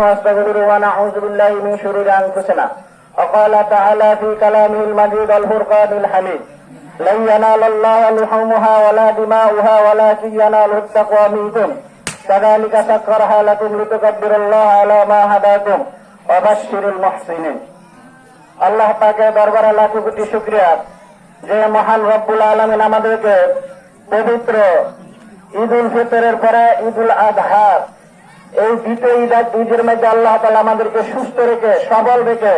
ونستغفره ونعوذ بالله من شرور انفسنا وقال تعالى في كلامه المجيد الفرقان الحميد لن ينال الله لحومها ولا دماؤها ولكن يناله التقوى منكم كذلك سكرها لكم لتكبروا الله على ما هداكم وبشر المحسنين আল্লাহ পাকে দরবারে লাখো কোটি শুক্রিয়া যে মহান রব্বুল আলমিন আমাদেরকে পবিত্র ঈদ উল ফিতরের পরে ঈদ উল আজহা এই দ্বিতীয় ঈদ আর ঈদের মধ্যে আল্লাহ তালা আমাদেরকে সুস্থ রেখে, সবল রেখে,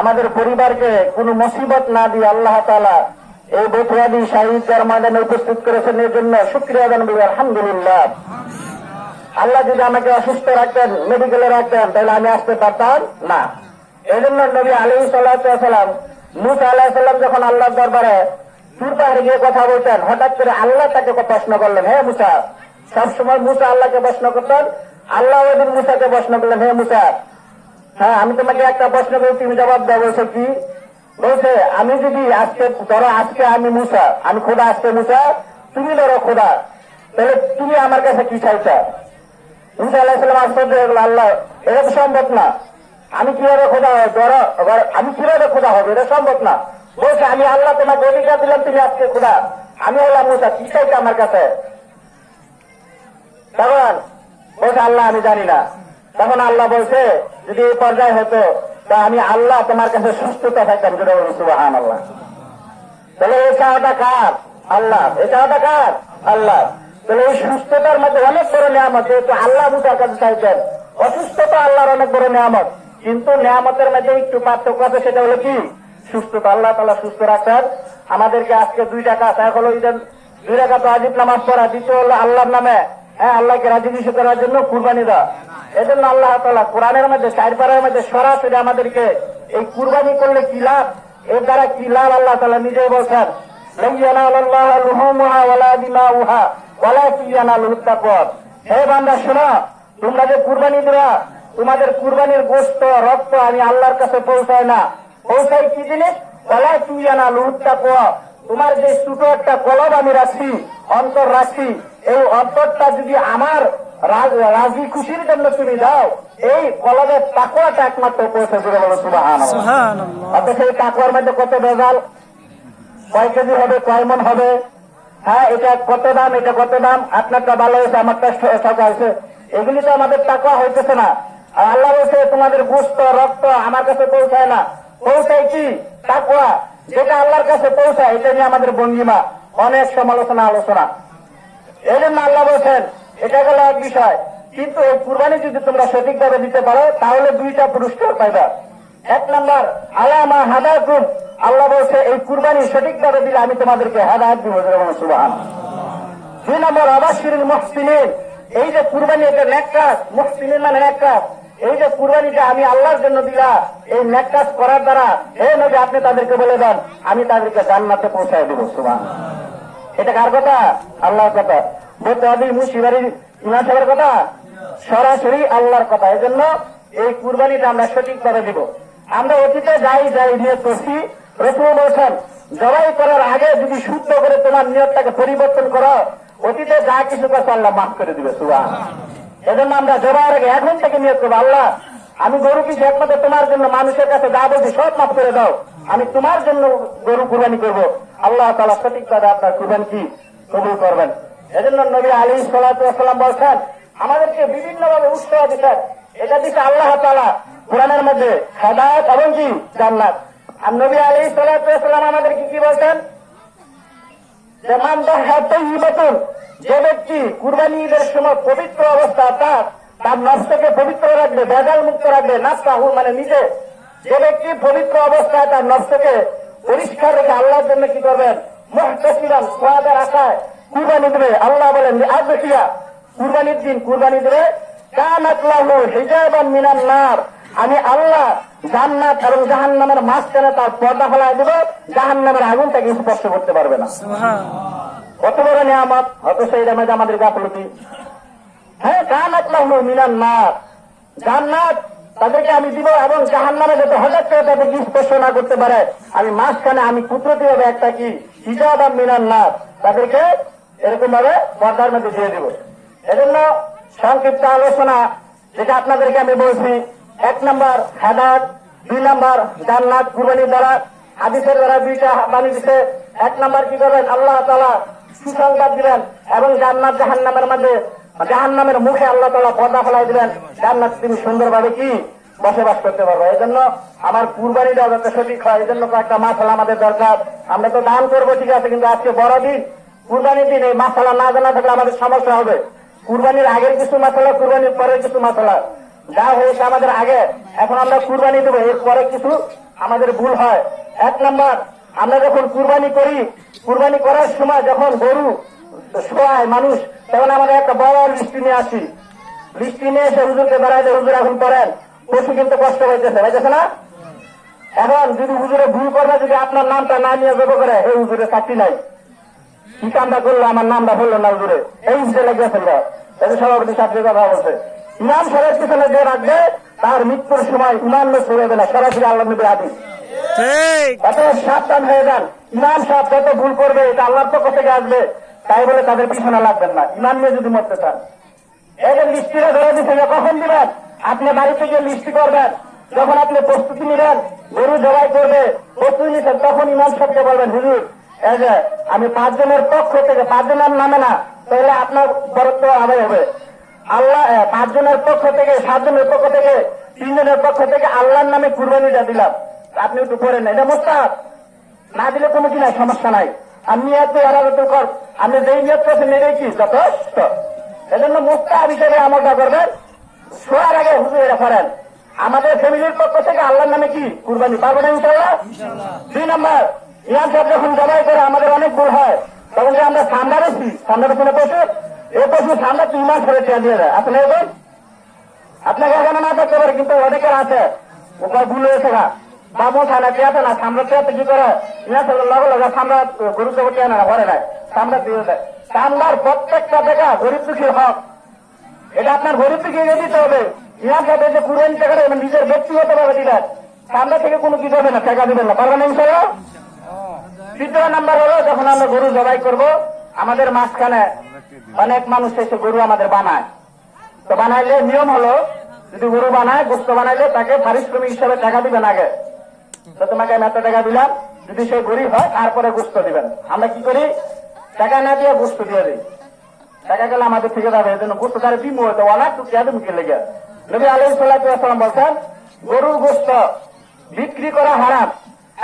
আমাদের পরিবারকে কোনো মুসিবত না দিয়ে আল্লাহ তালা এই বৈঠকাদি শাহিদার ময়দানে উপস্থিত করেছেন, এর জন্য শুক্রিয়া জানাবি, আলহামদুলিল্লাহ। আল্লাহ যদি আমাকে অসুস্থ রাখতেন মেডিকেলে রাখতেন, তাহলে আমি আসতে পারতাম না। এই জন্য নবী আলী সাল্লাম মুসা আলাহ সাল্লাম যখন আল্লাহর দরবারে সুর পাহাড়ে গিয়ে কথা বলতেন, হঠাৎ করে আল্লাহ তাকে প্রশ্ন করলেন হ্যাঁ মুসা, সবসময় মুসা আল্লাহকে প্রশ্ন করতেন আল্লাহ ওদিন মুসাকে প্রশ্ন করলেন, হে মুসা হ্যাঁ আমি তোমাকে একটা প্রশ্ন করি, তুমি জবাব দাও, বলছো কি? বলছে, আমি যদি আজকে, ধরো আজকে আমি মুসা, আমি খোদা আজকে মুসা, তুমি ধরো খোদা, তাহলে তুমি আমার কাছে কি চাইছা? মুসা আলাহিসাল্লাম আশ্চর্য হয়ে গেল, আল্লাহ, এটা তো সম্ভব না। আমি কীভাবে খোদা হয় ধরো আমি কীভাবে খোদা হবে? এটা সম্ভব না। বলছে, আমি আল্লাহ তোমাকে অধিকার দিলাম, তুমি আজকে খোদা। আমি হলাম মুসা, কি চাইছে আমার কাছে? তখন বলছে আল্লাহ, আমি জানি না। তখন আল্লাহ বলছে, যদি এই পর্যায়ে হতো, তা আমি আল্লাহ তোমার কাছে সুস্থতা থাকতাম যেটা সুবাহান আল্লাহ তাহলে এই চাওয়াটা কার? আল্লাহ। এই চাওয়াটা কার? আল্লাহ। তাহলে এই সুস্থতার মধ্যে অনেক বড় নিয়ামত, যেহেতু আল্লাহ মুসার কাছে চাইতেন। অসুস্থতা আল্লাহর অনেক বড় নিয়ামত। কিন্তু নিয়ামতের মধ্যে একটু পার্থক্য আছে, সেটা হলো কি? সুস্থতা। আল্লাহ তালা সুস্থ রাখছেন। আমাদেরকে আজকে দুই টাকা এক হলো দুই টাকা তো আজিব নামাজ পড়া, দ্বিতীয় হলো আল্লাহর নামে হ্যাঁ আল্লাহকে রাজি নিষেধ করার জন্য কুরবানি দেওয়া। এজন্য আল্লাহ তালা কোরআনের মধ্যে, চার পাড়ার মধ্যে সরাসরি আমাদেরকে এই কুরবানি করলে কি লাভ? এর দ্বারা কি লাভ? আল্লাহ তালা নিজেই বলছেন রক্ত আমি আল্লাহর কাছে পৌঁছায় না। পৌঁছায় কি জিনিস? ওলা তুই আনা লুহুত্তা তোমার যে ছোট একটা কলব আমি রাখছি অন্তর রাখছি এই অন্তরটা যদি আমার রাজি খুশির জন্য তুমি দাও এই কলবের তাকুয়াটা একমাত্র পৌঁছে দিবে বলো অথচ এই তাকুয়ার মধ্যে কত বেজাল কয় কেজি হবে কয় মন হবে? হ্যাঁ এটা কত দাম এটা কত দাম? আপনারটা ভালো হয়েছে আমারটা সকা হয়েছে এগুলি তো আমাদের টাকা হইতেছে না। আর আল্লাহ বলছে তোমাদের গুস্ত রক্ত আমার কাছে পৌঁছায় না। পৌঁছায় কি? তাকুয়া যেটা আল্লাহর কাছে পৌঁছায়, এটা নিয়ে আমাদের ভঙ্গিমা, অনেক সমালোচনা, আলোচনা। এই জন্য আল্লাহ বলছেন, এটা গেল এক বিষয়। কিন্তু এই কুরবানি যদি তোমরা সঠিকভাবে দিতে পারো, তাহলে দুইটা পুরস্কার পাইবা। এক নম্বর, আলামা হাদাকুম আল্লাহ বলছে, এই কুরবানি সঠিকভাবে দিলে আমি তোমাদেরকে হাদায়াত দিব দুই নম্বর আবাসির মহসিনের এই যে কুরবানি, এটা নেককাজ মহসিনের মানে নেককাজ এই যে কুরবানিটা আমি আল্লাহর জন্য দিলা এই নেককাজ করার দ্বারা, হে নবী, আপনি তাদেরকে বলে দেন, আমি তাদেরকে জান্নাতে পৌঁছায় দেবো সুবাহ এটা কার কথা? আল্লাহর কথা। বলতে হবে মুসিবাড়ির ইমাম সাহেবের কথা? সরাসরি আল্লাহর কথা। এই জন্য এই কুরবানিটা আমরা সঠিকভাবে দিব। আমরা অতীতে যাই যাই নিয়ে করছি, রসুল বলছেন, জবাই করার আগে যদি শুদ্ধ করে তোমার নিয়তটাকে পরিবর্তন করো, অতীতে যা কিছু করছ আল্লাহ মাফ করে দিবে সুবাহ এজন্য আমরা জবাইয়ের আগে এখন থেকে নিয়োগ করব। আল্লাহ, আমি গরু কিছু একমাত্র তোমার জন্য, মানুষের কাছে যা বলছি সব মাফ করে দাও। আমি তোমার জন্য গরু কুরবানি করব। আল্লাহ তালা সঠিকভাবে আপনার কুরবানি কি কবুল করবেন। এজন্য নবী আলী সাল্লাম বলছেন, আমাদেরকে বিভিন্ন ভাবে উৎসাহ দিচ্ছেন। এটা দিচ্ছে আল্লাহ তালা কোরআনের মধ্যে হেদায়ত এবং কি? জান্নাত। আর নবী আলী সাল্লাম আমাদেরকে কি বলছেন? যে মান মতন যে ব্যক্তি কুরবানি ঈদের সময় পবিত্র অবস্থা, তার তার নফসকে পবিত্র রাখবে বেজাল মুক্ত রাখবে নাস্তাহু মানে নিজে। যে ব্যক্তি পবিত্র অবস্থায় তার নফসকে পরিষ্কার রেখে আল্লাহর জন্য কি করবেন? মহতাসিরাম সোয়াদের আশায় কুরবানি দেবে। আল্লাহ বলেন আজ দেখিয়া কুরবানির দিন কুরবানি দেবে। কানাতলাহু হিজাবান মিনান নার। আমি আল্লাহ জান্নাত এবং জাহান্নামের মাঝখানে তার পর্দা ফেলায় দেব। জাহান্নামের আগুন তাকে স্পর্শ করতে পারবে না। কত বড় নিয়ামত? হয়তো সেই দামে আমাদের গাফলতি। হ্যাঁ কানাত লাহু মিনান নার। জান্নাত তাদেরকে আমি দিব এবং জাহান নামে যাতে হঠাৎ করে তাদেরকে স্পর্শ না করতে পারে। আমি মাঝখানে আমি কুদরতি হবে একটা কি? হিজাব আর মিনান নার। তাদেরকে এরকম ভাবে পর্দার মধ্যে দিয়ে দিব। এজন্য সংক্ষিপ্ত আলোচনা, যেটা আপনাদেরকে আমি বলছি, এক নম্বর হেদায়ত দুই নম্বর জান্নাত কুরবানি দ্বারা, হাদিসের দ্বারা দুইটা বাণী দিতে এক নম্বর কি করবেন? আল্লাহ তালা সুসংবাদ দিবেন এবং জান্নাত জাহান্নামের মধ্যে জাহান্নামের মুখে আল্লাহ তালা পর্দা ফেলাই দিবেন। জান্নাত তিনি সুন্দরভাবে কি বসবাস করতে পারব। এই জন্য আমার কুরবানিটা যাতে সঠিক হয় এই জন্য কয়েকটা মাসালা আমাদের দরকার। আমরা তো দান করব, ঠিক আছে, কিন্তু আজকে বড় দিন কুরবানির দিন এই মাসালা না জানা থাকলে আমাদের সমস্যা হবে। কুরবানির আগের কিছু মাসালা, কুরবানির পরের কিছু মাসালা। যা হয়েছে আমাদের আগে, এখন আমরা কুরবানি দেবো, এর পরে কিছু আমাদের ভুল হয়। এক নম্বর আমরা যখন কুরবানি করি, কুরবানি করার সময় যখন গরু শোয়ায় মানুষ, তখন আমাদের একটা বড় লিস্টি নিয়ে আসি। লিস্টি নিয়ে এসে হুজুরকে বেড়াইলে হুজুর এখন করেন। পশু কিন্তু কষ্ট হইতেছে হইতেছে না? এখন যদি হুজুরে ভুল করবে, যদি আপনার নামটা না নিয়ে জব করে, এই হুজুরের চাকরি নাই। কি কামটা করল, আমার নামটা বলল না হুজুরে? এই হুজুরে লেগে ফেলল। এই সভাপতি ছাত্রীর কথা বলছে, ইমাম সাহেব পিছনে যে রাখবে তার মৃত্যুর সময় ইমান ছড়ে দেবে সরাসরি আল্লাহ নবী আদিস ঠিক। এত সাবধান হয়ে যান। যত ভুল করবে, এটা পক্ষ থেকে আসবে। তাই বলে তাদের পিছনে লাগবেন না। ইমান নিয়ে যদি মরতে চান। এদের ধরে কখন দিবেন? আপনি বাড়ি থেকে লিস্টি করবেন। যখন আপনি প্রস্তুতি গরু জবাই করবে, প্রস্তুতি নিচ্ছেন তখন বলবেন, হুজুর, এই যে আমি পাঁচজনের পক্ষ থেকে, পাঁচজনের নামে না, তাহলে আপনার বরত্ব আদায় হবে। আল্লাহ, পাঁচজনের পক্ষ থেকে, সাতজনের পক্ষ থেকে, তিনজনের পক্ষ থেকে আল্লাহর নামে কুরবানিটা দিলাম। আপনি একটু করেন এটা মোস্তাব না দিলে কোনো কি নাই, সমস্যা নাই। আমি এত এরাগত কর। আপনি যেই নিয়ত করছেন এটাই কি? যথেষ্ট। এজন্য মোস্তাব হিসেবে আমলটা করবেন। শোয়ার আগে হুজুর এটা করেন আমাদের ফ্যামিলির পক্ষ থেকে আল্লাহর নামে কি? কুরবানি। পারব না ইনশাল্লাহ দুই নম্বর ইয়ান সাহেব যখন জবাই করে, আমাদের অনেক ভুল হয়। তখন যে আমরা সামনা বেশি সামনা বেশি না পশু? এই পশু সামনে তিন মাস ধরে চেয়ে দিয়ে দেয়। আপনি আপনাকে এখানে না করতে পারে, কিন্তু অনেকের আছে। ওখানে ভুল হয়েছে না। বাবু থানা কে না সামরা কে কি করে? লগে লগে সামরা গরু দেবো কে না, ঘরে নাই। সামরা দিয়ে দেয় সামরার প্রত্যেকটা টাকা গরিব দুঃখীর হক। এটা আপনার গরিব দুঃখী দিতে হবে। ইয়ার সাথে যে কুরবানি টাকাটা নিজের ব্যক্তিগত ভাবে দিবেন সামনে থেকে কোনো কি দেবে না, টাকা দিবেন না। পারবেন তৃতীয় নাম্বার হলো, যখন আমরা গরু জবাই করব, আমাদের মাঝখানে অনেক মানুষ এসে গরু আমাদের বানায়। তো বানাইলে নিয়ম হলো, যদি গরু বানায়, গোস্ত বানাইলে তাকে পারিশ্রমিক হিসাবে টাকা দিবেন আগে। তোমাকে আমি এত টাকা দিলাম, যদি সে গরিব হয়, তারপরে গোস্ত দিবেন। আমরা কি করি? টাকা না দিয়ে গোস্ত দিয়ে দিই। টাকা গেলে আমাদের থেকে যাবে, এই জন্য গোস্ত তার বিমু হতো ওলা তো কে মুখে লেগে। নবী আলহ সাল্লাম বলছেন গরুর গোস্ত বিক্রি করা হারাম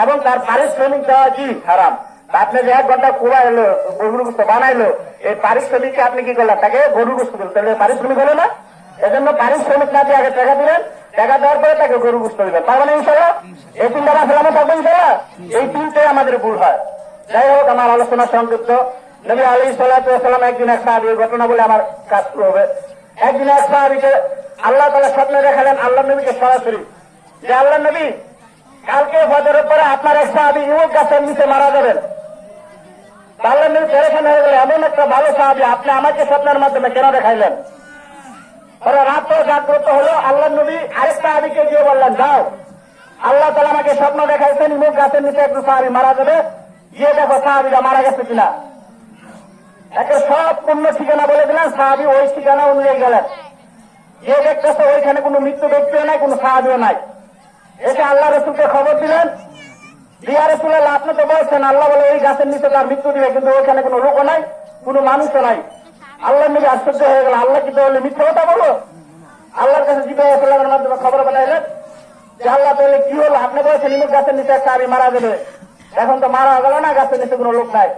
এবং তার পারিশ্রমিক দেওয়া কি হারাম? আপনি যে এক ঘণ্টা কুড়া এলো, গরুর গোস্ত বানাইলো, এই পারিশ্রমিককে আপনি কি করলেন? তাকে গরুর গোস্ত দিলেন। তাহলে পারিশ্রমিক হলো না? এজন্য পারিশ্রমিক না দিয়ে আগে টাকা দিলেন টাকা দেওয়ার পরে তাকে গরু গোস্ত দিবেন তার মানে ইনশাল্লাহ এই তিনটা মাসে থাকব ইনশাল্লাহ এই তিনটে আমাদের ভুল হয়। যাই হোক, আমার আলোচনা সংক্ষিপ্ত। নবী আলী সাল্লাহাম একদিন এক সাহাবি ঘটনা বলে আমার কাজ শুরু হবে। একদিন এক সাহাবিকে আল্লাহ তালা স্বপ্নে দেখালেন আল্লাহ নবীকে সরাসরি। যে আল্লাহ নবী, কালকে ফজরের পরে আপনার এক সাহাবি ইমুক গাছের নিচে মারা যাবেন। আল্লাহ নবী টেলিফোন হয়ে গেলে এমন একটা ভালো সাহাবি, আপনি আমাকে স্বপ্নের মাধ্যমে কেন দেখাইলেন? ওরা রাত্র জাগ্রত হলো আল্লাহ নবী আরেকটা আদিকে গিয়ে বললেন, যাও। আল্লাহ তালা আমাকে স্বপ্ন দেখাইছেন, মুখ গাছের নিচে একটু সাহাবি মারা যাবে। গিয়ে দেখো সাহাবিরা মারা গেছে কিনা। একে সব পূর্ণ ঠিকানা বলে দিলেন সাহাবি ওই ঠিকানা অনুযায়ী গেলেন। গিয়ে দেখতেছে ওইখানে কোনো মৃত্যু ব্যক্তিও নাই, কোনো সাহাবিও নাই। এসে আল্লাহ রসুলকে খবর দিলেন। দিয়া রসুল্লাহ আপনি তো বলছেন, আল্লাহ বলে, ওই গাছের নিচে তার মৃত্যু দিবে, কিন্তু ওইখানে কোনো লোকও নাই, কোনো মানুষও নাই। আল্লাহ নবী আশ্চর্য হয়ে গেল। আল্লাহ কি তাহলে মিথ্যে কথা বলো আল্লাহর কাছে জিজ্ঞাসার মাধ্যমে খবর পাঠাইলেন যে আল্লাহ তাহলে কি হলো? আপনি বলছেন, ইমুক গাছের নিচে একটা আমি মারা যাবে এখন তো মারা গেল না, গাছের নিচে কোনো লোক নাই।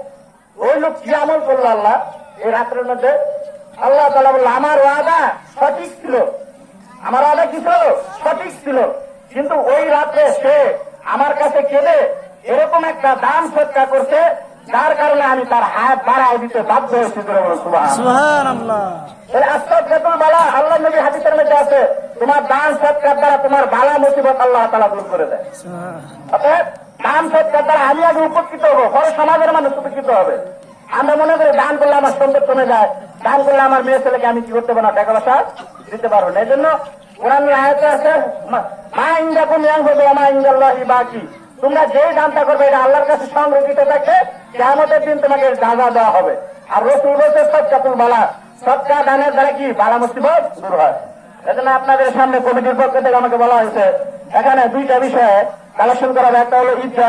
ওই লোক কি আমল করল আল্লাহ? এই রাত্রের মধ্যে আল্লাহ তালা বলল, আমার ওয়াদা সঠিক ছিল। আমার ওয়াদা কি ছিল? সঠিক ছিল। কিন্তু ওই রাত্রে সে আমার কাছে কেঁদে এরকম একটা দান সৎকার করছে যার কারণে আমি তার হাত বাড়ায় দিতে বাধ্য হয়েছি বলো আল্লাহ নবী হাদিসের মধ্যে আছে তোমার দান সৎকার দ্বারা তোমার বালা মুসিবত আল্লাহ তাআলা দূর করে দেয়। দান সৎকার দ্বারা আমি আগে উপকৃত হব সমাজের মানুষ উপকৃত হবে। আমরা মনে করি দান করলে আমার সম্পদ কমে যায় দান করলে আমার মেয়ে ছেলেকে আমি কি করতে পারব না টাকা পয়সা দিতে পারব না। এই জন্য কোরআন আয়তে আছে মা- ইন্দাকুম ইয়াং হবে মা ইন্দাল্লাহি বাকি। তোমরা যেই দানটা করবে এটা আল্লাহর কাছে সংরক্ষিত থাকবে কেমতের দিন তোমাকে দাদা দেওয়া হবে। আর রসুল বলছে সৎকা তুল বালা সৎকা দানের দ্বারা কি? বালা মুসিবত দূর হয়। এজন্য আপনাদের সামনে কমিটির পক্ষ থেকে আমাকে বলা হয়েছে, এখানে দুইটা বিষয়ে কালেকশন করা হবে। একটা হলো ঈদটা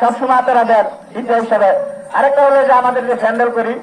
সবসময় আপনারা দেন ঈদটা হিসাবে। আরেকটা হলো যে আমাদের যে স্যান্ডেল করি।